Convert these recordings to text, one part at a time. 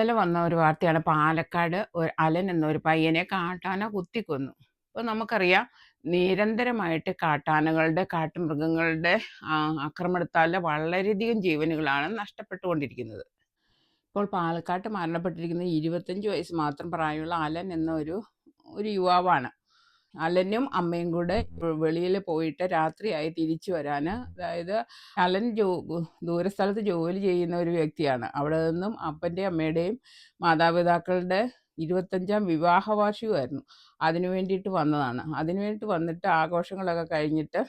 ഇന്നലെ വന്ന ഒരു വാർത്തയാണ്. പാലക്കാട് ഒരു അലൻ എന്നൊരു പയ്യനെ കാട്ടാന കുത്തിക്കൊന്നു. അപ്പോൾ നമുക്കറിയാം നിരന്തരമായിട്ട് കാട്ടാനകളുടെ കാട്ടുമൃഗങ്ങളുടെ ആക്രമണത്താൽ വളരെയധികം ജീവനുകളാണ് നഷ്ടപ്പെട്ടുകൊണ്ടിരിക്കുന്നത്. ഇപ്പോൾ പാലക്കാട്ട് മരണപ്പെട്ടിരിക്കുന്ന ഇരുപത്തഞ്ച് വയസ്സ് മാത്രം പ്രായമുള്ള അലൻ എന്ന ഒരു ഒരു യുവാവാണ്. അലനും അമ്മയും കൂടെ വെളിയിൽ പോയിട്ട് രാത്രിയായി തിരിച്ചു വരാൻ അതായത് അലൻ ജോ ദൂരസ്ഥലത്ത് ജോലി ചെയ്യുന്ന ഒരു വ്യക്തിയാണ്. അവിടെ നിന്നും അപ്പന്റെ അമ്മയുടെയും മാതാപിതാക്കളുടെ ഇരുപത്തഞ്ചാം വിവാഹ വാർഷികമായിരുന്നു അതിനു വേണ്ടിയിട്ട് വന്നതാണ്. അതിനു വേണ്ടിയിട്ട് വന്നിട്ട് ആഘോഷങ്ങളൊക്കെ കഴിഞ്ഞിട്ട്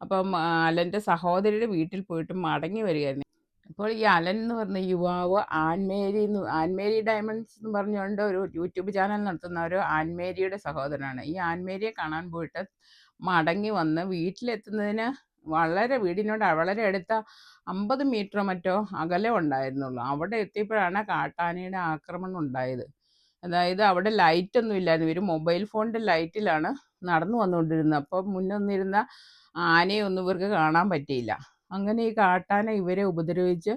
അപ്പം അലന്റെ സഹോദരിയുടെ വീട്ടിൽ പോയിട്ട് മടങ്ങി വരികയായിരുന്നു. അപ്പോൾ ഈ അലൻ എന്ന് പറഞ്ഞ യുവാവ് ആൻമേരി എന്ന് ആൻമേരി ഡയമണ്ട്സ് എന്ന് പറഞ്ഞുകൊണ്ട് ഒരു യൂട്യൂബ് ചാനൽ നടത്തുന്ന ഒരു ആൻമേരിയുടെ സഹോദരനാണ്. ഈ ആൻമേരിയെ കാണാൻ പോയിട്ട് മടങ്ങി വന്ന് വീട്ടിലെത്തുന്നതിന് വളരെ വീടിനോട് വളരെ അടുത്ത അമ്പത് മീറ്ററോ മറ്റോ അകലെ ഉണ്ടായിരുന്നുള്ളൂ. അവിടെ എത്തിയപ്പോഴാണ് കാട്ടാനയുടെ ആക്രമണം ഉണ്ടായത്. അതായത് അവിടെ ലൈറ്റ് ഒന്നും ഇല്ലായിരുന്നു. ഇവർ മൊബൈൽ ഫോണിന്റെ ലൈറ്റിലാണ് നടന്നു വന്നുകൊണ്ടിരുന്നത്. അപ്പോൾ മുന്നൊന്നിരുന്ന ആനയൊന്നും ഇവർക്ക് കാണാൻ പറ്റിയില്ല. അങ്ങനെ ഈ കാട്ടാന ഇവരെ ഉപദ്രവിച്ച്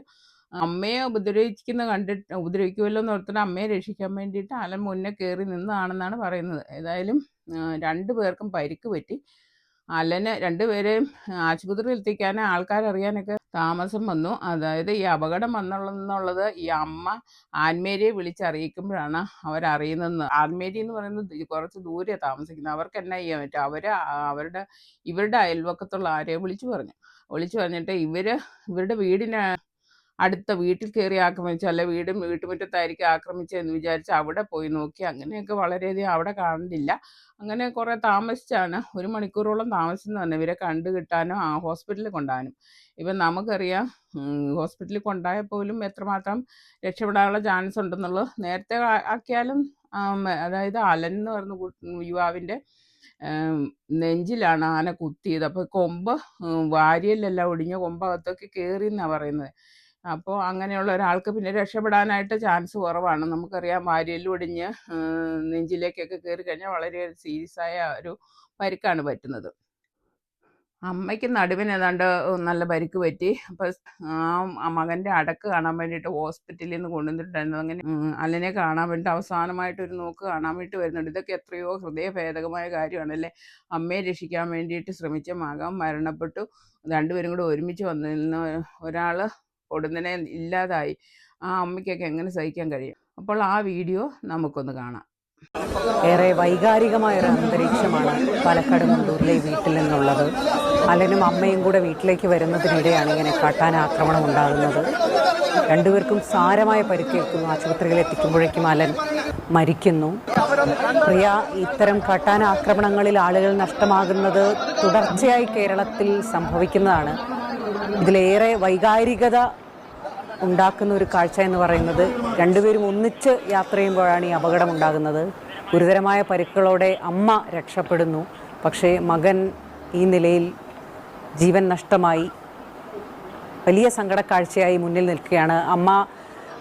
അമ്മയെ ഉപദ്രവിക്കുന്ന കണ്ടിട്ട് ഉപദ്രവിക്കുമല്ലോ എന്ന് ഓർത്തിട്ട് അമ്മയെ രക്ഷിക്കാൻ വേണ്ടിയിട്ട് അലൻ മുന്നേ കയറി നിന്നതാണെന്നാണ് പറയുന്നത്. ഏതായാലും രണ്ടു പേർക്കും പരിക്ക് പറ്റി. അലന് രണ്ടുപേരെയും ആശുപത്രിയിൽ എത്തിക്കാൻ ആൾക്കാർ അറിയാനൊക്കെ താമസം വന്നു. അതായത് ഈ അപകടം വന്നുള്ളത് ഈ അമ്മ ആൻമേരിയെ വിളിച്ചറിയിക്കുമ്പോഴാണ് അവരറിയുന്നത്. ആൻമേരി എന്ന് പറയുന്നത് കുറച്ച് ദൂരെ താമസിക്കുന്നത് അവർക്ക് എന്നാ ചെയ്യാൻ പറ്റും അവർ അവരുടെ ഇവരുടെ അയൽവക്കത്തുള്ള ആരെയോ വിളിച്ചു പറഞ്ഞു. വിളിച്ചു പറഞ്ഞിട്ട് ഇവർ ഇവരുടെ വീടിന് അടുത്ത വീട്ടിൽ കയറി ആക്രമിച്ചു അല്ലെ വീടും വീട്ടുമുറ്റത്തായിരിക്കും ആക്രമിച്ചതെന്ന് വിചാരിച്ച് അവിടെ പോയി നോക്കി. അങ്ങനെയൊക്കെ വളരെയധികം അവിടെ കാണുന്നില്ല. അങ്ങനെ കുറേ താമസിച്ചാണ് ഒരു മണിക്കൂറോളം താമസിച്ചെന്ന് ഇവരെ കണ്ടു കിട്ടാനും ആ ഹോസ്പിറ്റലിൽ കൊണ്ടാനും ഇപ്പം നമുക്കറിയാം ഹോസ്പിറ്റലിൽ കൊണ്ടായ പോലും എത്രമാത്രം രക്ഷപ്പെടാനുള്ള ചാൻസ് ഉണ്ടെന്നുള്ളത് നേരത്തെ ആക്കിയാലും അതായത് അലൻ എന്ന് പറഞ്ഞ യുവാവിന്റെ നെഞ്ചിലാണ് ആന കുത്തിയത്. അപ്പോൾ കൊമ്പ് വാരിയലെല്ലാം ഒടിഞ്ഞ കൊമ്പകത്തൊക്കെ കയറി എന്നാണ് പറയുന്നത്. അപ്പോൾ അങ്ങനെയുള്ള ഒരാൾക്ക് പിന്നെ രക്ഷപ്പെടാനായിട്ട് ചാൻസ് കുറവാണ്. നമുക്കറിയാം വാരിയലൊടിഞ്ഞ് നെഞ്ചിലേക്കൊക്കെ കയറി കഴിഞ്ഞാൽ വളരെ സീരിയസ് ആയ ഒരു പരിക്കാണ് പറ്റുന്നത്. അമ്മയ്ക്ക് നടുവിന് ഏതാണ്ട് നല്ല പരിക്ക് പറ്റി. അപ്പോൾ ആ മകന്റെ അടക്ക് കാണാൻ വേണ്ടിയിട്ട് ഹോസ്പിറ്റലിൽ നിന്ന് കൊണ്ടുവന്നിട്ടുണ്ടായിരുന്നു. അങ്ങനെ അല്ലനെ കാണാൻ വേണ്ടി അവസാനമായിട്ട് ഒരു നോക്ക് കാണാൻ വേണ്ടി വരുന്നുണ്ട്. ഇതൊക്കെ എത്രയോ ഹൃദയഭേദകമായ കാര്യമാണല്ലേ? അമ്മയെ രക്ഷിക്കാൻ വേണ്ടിയിട്ട് ശ്രമിച്ച മകൻ മരണപ്പെട്ടു. രണ്ടുപേരും കൂടെ ഒരുമിച്ച് വന്നിരുന്ന ഒരാൾ പൊടുന്നനെ ഇല്ലാതായി ആ അമ്മയ്ക്കൊക്കെ എങ്ങനെ സഹിക്കാൻ കഴിയും? അപ്പോൾ ആ വീഡിയോ നമുക്കൊന്ന് കാണാം. ഏറെ വൈകാരികമായ ഒരു അന്തരീക്ഷമാണ് പാലക്കാട് മുണ്ടൂരിലെ വീട്ടിൽ നിന്നുള്ളത്. അലനും അമ്മയും കൂടെ വീട്ടിലേക്ക് വരുന്നതിനിടെയാണ് ഇങ്ങനെ കാട്ടാന ആക്രമണം ഉണ്ടാകുന്നത്. രണ്ടുപേർക്കും സാരമായ പരിക്കേൽക്കുന്നു. ആശുപത്രിയിൽ എത്തിക്കുമ്പോഴേക്കും അലൻ മരിക്കുന്നു. പ്രിയ ഇത്തരം കാട്ടാന ആക്രമണങ്ങളിൽ ആളുകൾ നഷ്ടമാകുന്നത് തുടർച്ചയായി കേരളത്തിൽ സംഭവിക്കുന്നതാണ്. ഇതിലേറെ വൈകാരികത ഉണ്ടാക്കുന്ന ഒരു കാഴ്ച എന്ന് പറയുന്നത് രണ്ടുപേരും ഒന്നിച്ച് യാത്ര ചെയ്യുമ്പോഴാണ് ഈ അപകടം ഉണ്ടാകുന്നത്. ഗുരുതരമായ പരിക്കുകളോടെ അമ്മ രക്ഷപ്പെടുന്നു. പക്ഷേ മകൻ ഈ നിലയിൽ ജീവൻ നഷ്ടമായി. വലിയ സങ്കടക്കാഴ്ചയായി മുന്നിൽ നിൽക്കുകയാണ്. അമ്മ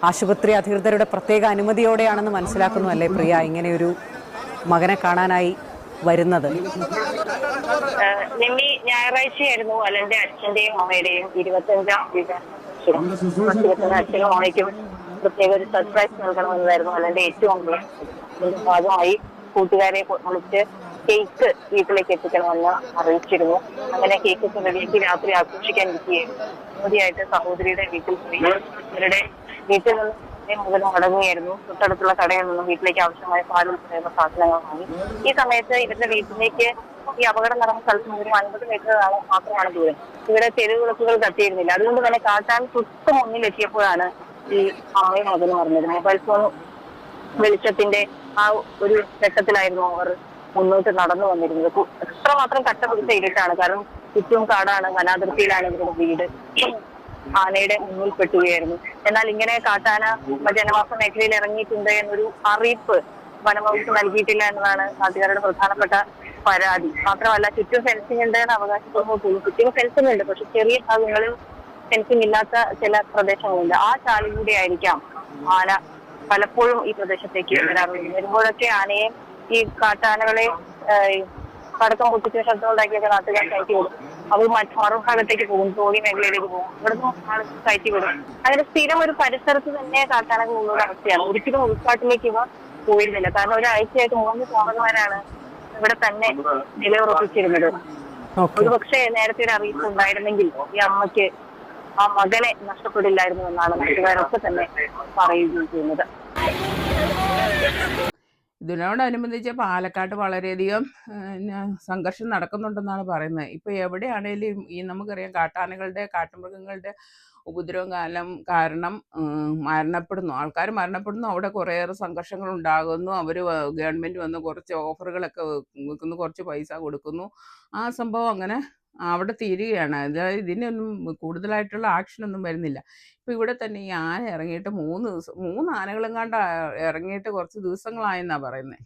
ആശുപത്രി അധികൃതരുടെ പ്രത്യേക അനുമതിയോടെയാണെന്ന് മനസ്സിലാക്കുന്നു അല്ലേ പ്രിയ? ഇങ്ങനെയൊരു മകനെ കാണാനായി വരുന്നത്. നിമ്മി ഞായറാഴ്ചയായിരുന്നു അലന്റെ അച്ഛന്റെയും അമ്മയുടെയും ഇരുപത്തഞ്ചാം തീയതി അച്ഛനും അമ്മയ്ക്കും പ്രത്യേക ഒരു സർപ്രൈസ് നൽകണമെന്നതായിരുന്നു അലന്റെ ഏറ്റവും ഭാഗമായി കൂട്ടുകാരെ വിളിച്ച് കേക്ക് വീട്ടിലേക്ക് എത്തിക്കണമെന്ന് അറിയിച്ചിരുന്നു. അങ്ങനെ കേക്ക് റെഡിയാക്കി രാത്രി ആഘോഷിക്കാൻ ഇരിക്കുകയായിരുന്നു. ആദ്യമായിട്ട് സഹോദരിയുടെ വീട്ടിൽ പോയി. അവരുടെ വീട്ടിൽ നിന്ന് അമ്മയും മുതൽ മടങ്ങുകയായിരുന്നു. തൊട്ടടുത്തുള്ള കടയിൽ നിന്നും വീട്ടിലേക്ക് ആവശ്യമായ പാൽ ഉൾപ്പെടെയുള്ള സാധനങ്ങൾ വാങ്ങി. ഈ സമയത്ത് ഇവരുടെ വീട്ടിലേക്ക് ഈ അപകടം നടന്ന സ്ഥലത്ത് നിന്ന് ഒരു അൻപത് മീറ്റർ മാത്രമാണ് ദൂരം. ഇവിടെ തെരുവിളക്കുകൾ കത്തിയിരുന്നില്ല അതുകൊണ്ട് തന്നെ കാട്ടാൻ തൊട്ട് മുന്നിൽ എത്തിയപ്പോഴാണ് ഈ അമ്മയും മകനും പറഞ്ഞത് മൊബൈൽ ഫോൺ വെളിച്ചത്തിന്റെ ആ ഒരു ഘട്ടത്തിലായിരുന്നു അവർ മുന്നോട്ട് നടന്നു വന്നിരുന്നത്. എത്രമാത്രം കട്ട ഇരുട്ടാണ് കാരണം ചുറ്റും കാടാണ് വനാതിർത്തിയിലാണ് ഇവരുടെ വീട്. ആനയുടെ മുന്നിൽ പെട്ടുകയായിരുന്നു. എന്നാൽ ഇങ്ങനെ കാട്ടാന ജനവാസ മേഖലയിൽ ഇറങ്ങിയിട്ടുണ്ട് എന്നൊരു അറിയിപ്പ് വനംവകുപ്പ് നൽകിയിട്ടില്ല എന്നതാണ് നാട്ടുകാരുടെ പ്രധാനപ്പെട്ട പരാതി. മാത്രമല്ല ചുറ്റും ഫെൻസിംഗ് ഉണ്ട് എന്ന് അവകാശപ്പെടുമ്പോൾ പോലും ചുറ്റും ഫെൻസിംഗ് ഉണ്ട്. പക്ഷെ ചെറിയ ഭാഗങ്ങളിൽ ഫെൻസിംഗ് ഇല്ലാത്ത ചില പ്രദേശങ്ങളുണ്ട്. ആ ചാലിലൂടെ ആയിരിക്കാം ആന പലപ്പോഴും ഈ പ്രദേശത്തേക്ക് വരാറുണ്ട് വരുമ്പോഴൊക്കെ ആനയെ ഈ കാട്ടാനകളെ പടക്കം പൊട്ടിച്ച ശബ്ദം ഉണ്ടാക്കിയൊക്കെ നാട്ടുകാർ കയറ്റി വിടും. അവർ മറുഭാഗത്തേക്ക് പോകും തോണി മേഖലയിലേക്ക് പോകും. ഇവിടുന്ന് ആളുകൾ കയറ്റി വിടും. അങ്ങനെ സ്ഥിരം ഒരു പരിസരത്ത് തന്നെ കാട്ടാനൊക്കെ ഉള്ള അവസ്ഥയാണ് ഒരിക്കലും ഉൾക്കാട്ടിലേക്ക് ഇവ പോയിരുന്നില്ല. കാരണം ഒരാഴ്ചയായിട്ട് മൂന്ന് പോകുന്നവരാണ് ഇവിടെ തന്നെ നിലയുറപ്പിച്ചിരുന്നത്. ഒരു പക്ഷേ നേരത്തെ ഒരു അറിയിപ്പ് ഉണ്ടായിരുന്നെങ്കിൽ ഈ അമ്മയ്ക്ക് ആ മകനെ നഷ്ടപ്പെടില്ലായിരുന്നു എന്നാണ് നാട്ടുകാരൊക്കെ തന്നെ പറയുകയും ചെയ്യുന്നത് ഇതിനോടനുബന്ധിച്ച് പാലക്കാട്ട് വളരെയധികം സംഘർഷം നടക്കുന്നുണ്ടെന്നാണ് പറയുന്നത്. ഇപ്പോൾ എവിടെയാണേലും ഈ നമുക്കറിയാം കാട്ടാനകളുടെ കാട്ടുമൃഗങ്ങളുടെ ഉപദ്രവം കാലം കാരണം മരണപ്പെടുന്നു. ആൾക്കാർ മരണപ്പെടുന്നു. അവിടെ കുറേയേറെ സംഘർഷങ്ങൾ ഉണ്ടാകുന്നു. അവർ ഗവൺമെന്റ് വന്ന് കുറച്ച് ഓഫറുകളൊക്കെ വെക്കുന്നു. കുറച്ച് പൈസ കൊടുക്കുന്നു. ആ സംഭവം അങ്ങനെ അവിടെ തീരുകയാണ്. അതായത് ഇതിനൊന്നും കൂടുതലായിട്ടുള്ള ആക്ഷനൊന്നും വരുന്നില്ല. ഇപ്പം ഇവിടെ തന്നെ ഈ ആന ഇറങ്ങിയിട്ട് മൂന്ന് ദിവസം മൂന്ന് ആനകളും കണ്ട ഇറങ്ങിയിട്ട് കുറച്ച് ദിവസങ്ങളായെന്നാണ് പറയുന്നത്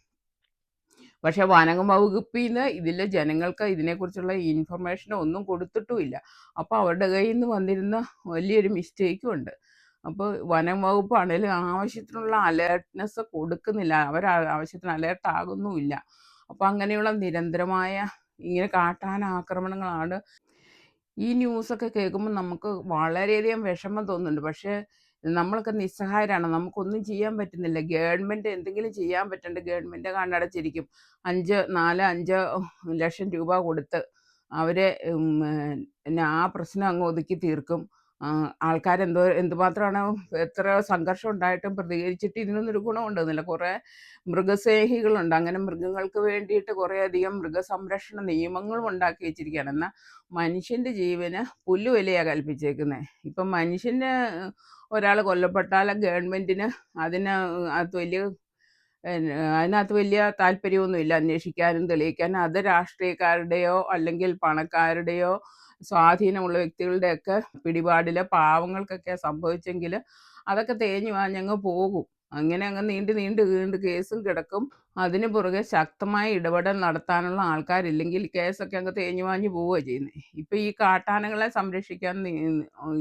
പക്ഷേ വനം വകുപ്പിൽ നിന്ന് ഇതിലെ ജനങ്ങൾക്ക് ഇതിനെക്കുറിച്ചുള്ള ഇൻഫർമേഷൻ ഒന്നും കൊടുത്തിട്ടുമില്ല. അപ്പോൾ അവരുടെ കയ്യിൽ നിന്ന് വന്നിരുന്ന വലിയൊരു മിസ്റ്റേക്കും ഉണ്ട്. അപ്പോൾ വനം വകുപ്പാണേലും ആവശ്യത്തിനുള്ള അലേർട്ട്നെസ് കൊടുക്കുന്നില്ല. അവർ ആവശ്യത്തിന് അലേർട്ട് ആകുന്നുമില്ല. അപ്പോൾ അങ്ങനെയുള്ള നിരന്തരമായ ഇങ്ങനെ കാട്ടാൻ ആക്രമണങ്ങളാണ്. ഈ ന്യൂസൊക്കെ കേൾക്കുമ്പോൾ നമുക്ക് വളരെയധികം വിഷമം തോന്നുന്നുണ്ട്. പക്ഷേ നമ്മളൊക്കെ നിസ്സഹായരാണ്. നമുക്കൊന്നും ചെയ്യാൻ പറ്റുന്നില്ല. ഗവൺമെന്റ് എന്തെങ്കിലും ചെയ്യാൻ പറ്റേണ്ട. ഗവൺമെന്റ് കണ്ണടച്ചിരിക്കും. അഞ്ച് നാല് അഞ്ച് ലക്ഷം രൂപ കൊടുത്ത് അവരെ ആ പ്രശ്നം അങ്ങ് ഒതുക്കി തീർക്കും. ആൾക്കാരെന്തോ എന്തുമാത്രമാണ് എത്ര സംഘർഷം ഉണ്ടായിട്ടും പ്രതികരിച്ചിട്ട് ഇതിനൊന്നൊരു ഗുണമുണ്ടെന്നില്ല. കുറേ മൃഗസ്നേഹികളുണ്ട്. അങ്ങനെ മൃഗങ്ങൾക്ക് വേണ്ടിയിട്ട് കുറേയധികം മൃഗസംരക്ഷണ നിയമങ്ങളും ഉണ്ടാക്കി വെച്ചിരിക്കുകയാണ്. എന്നാൽ മനുഷ്യന്റെ ജീവന് പുല്ലുവിലയാണ് കൽപ്പിച്ചേക്കുന്നത് ഇപ്പം മനുഷ്യന് ഒരാൾ കൊല്ലപ്പെട്ടാൽ ഗവൺമെന്റിന് അതിന് അത് വലിയ അതിനകത്ത് വലിയ താല്പര്യമൊന്നുമില്ല. അന്വേഷിക്കാനും തെളിയിക്കാനും. അത് രാഷ്ട്രീയക്കാരുടെയോ അല്ലെങ്കിൽ പണക്കാരുടെയോ സ്വാധീനമുള്ള വ്യക്തികളുടെയൊക്കെ പിടിപാടിൽ പാവങ്ങൾക്കൊക്കെ സംഭവിച്ചെങ്കിൽ അതൊക്കെ തേഞ്ഞു വാഞ്ഞങ്ങ് പോകും. അങ്ങനെ അങ്ങ് നീണ്ടു നീണ്ടു വീണ്ട് കേസും കിടക്കും. അതിന് പുറകെ ശക്തമായ ഇടപെടൽ നടത്താനുള്ള ആൾക്കാരില്ലെങ്കിൽ കേസൊക്കെ അങ്ങ് തേഞ്ഞു വാഞ്ഞു പോവുകയാണ് ചെയ്യുന്നത് ഇപ്പം ഈ കാട്ടാനകളെ സംരക്ഷിക്കാൻ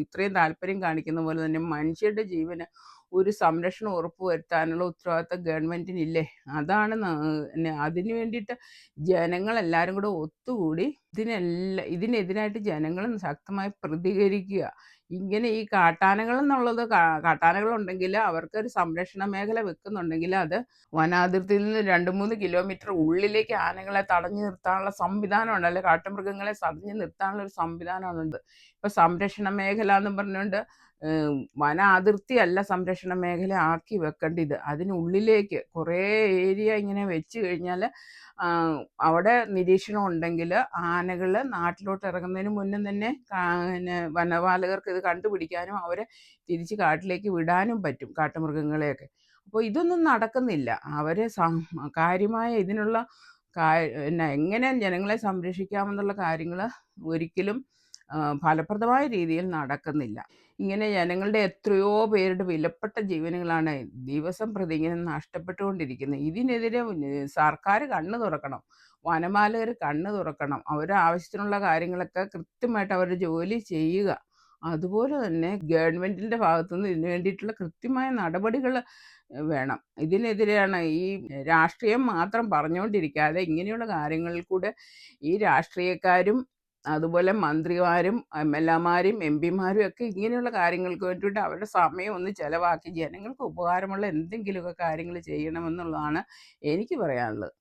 ഇത്രയും താല്പര്യം കാണിക്കുന്ന പോലെ തന്നെ മനുഷ്യരുടെ ജീവന് ഒരു സംരക്ഷണം ഉറപ്പുവരുത്താനുള്ള ഉത്തരവാദിത്തം ഗവൺമെന്റിനില്ലേ? അതാണ് അതിന് വേണ്ടിയിട്ട് ജനങ്ങളെല്ലാവരും കൂടെ ഒത്തുകൂടി ഇതിനെല്ലാം ഇതിനെതിരായിട്ട് ജനങ്ങൾ ശക്തമായി പ്രതികരിക്കുക. ഇങ്ങനെ ഈ കാട്ടാനകൾ എന്നുള്ളത് കാട്ടാനകളുണ്ടെങ്കിൽ അവർക്കൊരു സംരക്ഷണ മേഖല വെക്കുന്നുണ്ടെങ്കിൽ അത് വനാതിർത്തിയിൽ നിന്ന് രണ്ട് മൂന്ന് കിലോമീറ്റർ ഉള്ളിലേക്ക് ആനകളെ തടഞ്ഞു നിർത്താനുള്ള സംവിധാനമുണ്ട് അല്ലെ കാട്ടുമൃഗങ്ങളെ തടഞ്ഞു നിർത്താനുള്ള ഒരു സംവിധാനമുണ്ട് ഇപ്പൊ സംരക്ഷണ മേഖല എന്ന് പറഞ്ഞുകൊണ്ട് വന അതിർത്തി അല്ല സംരക്ഷണ മേഖല ആക്കി വെക്കേണ്ടത്. അതിനുള്ളിലേക്ക് കുറേ ഏരിയ ഇങ്ങനെ വെച്ച് കഴിഞ്ഞാൽ അവിടെ നിരീക്ഷണം ഉണ്ടെങ്കിൽ ആനകൾ നാട്ടിലോട്ട് ഇറങ്ങുന്നതിന് മുന്നേ തന്നെ പിന്നെ വനപാലകർക്ക് ഇത് കണ്ടുപിടിക്കാനും അവരെ തിരിച്ച് കാട്ടിലേക്ക് വിടാനും പറ്റും കാട്ടുമൃഗങ്ങളെയൊക്കെ. അപ്പോൾ ഇതൊന്നും നടക്കുന്നില്ല. അവരെ കാര്യമായ ഇതിനുള്ള പിന്നെ എങ്ങനെ ജനങ്ങളെ സംരക്ഷിക്കാമെന്നുള്ള കാര്യങ്ങൾ ഒരിക്കലും ഫലപ്രദമായ രീതിയിൽ നടക്കുന്നില്ല. ഇങ്ങനെ ജനങ്ങളുടെ എത്രയോ പേരുടെ വിലപ്പെട്ട ജീവനുകളാണ് ദിവസം പ്രതി ഇങ്ങനെ നഷ്ടപ്പെട്ടുകൊണ്ടിരിക്കുന്നത്. ഇതിനെതിരെ സർക്കാർ കണ്ണു തുറക്കണം. വനപാലകർ കണ്ണു തുറക്കണം. അവരുടെ ആവശ്യത്തിനുള്ള കാര്യങ്ങളൊക്കെ കൃത്യമായിട്ട് അവരുടെ ജോലി ചെയ്യുക. അതുപോലെ തന്നെ ഗവൺമെന്റിന്റെ ഭാഗത്തുനിന്ന് ഇതിനു വേണ്ടിയിട്ടുള്ള കൃത്യമായ നടപടികൾ വേണം. ഇതിനെതിരെയാണ് ഈ രാഷ്ട്രീയം മാത്രം പറഞ്ഞുകൊണ്ടിരിക്കാതെ ഇങ്ങനെയുള്ള കാര്യങ്ങളിൽ കൂടെ ഈ രാഷ്ട്രീയക്കാരും അതുപോലെ മന്ത്രിമാരും എം എൽ എമാരും എം പിമാരും ഒക്കെ ഇങ്ങനെയുള്ള കാര്യങ്ങൾക്ക് വേണ്ടിയിട്ട് അവരുടെ സമയം ഒന്ന് ചിലവാക്കി ജനങ്ങൾക്ക് ഉപകാരമുള്ള എന്തെങ്കിലുമൊക്കെ കാര്യങ്ങൾ ചെയ്യണമെന്നുള്ളതാണ് എനിക്ക് പറയാനുള്ളത്.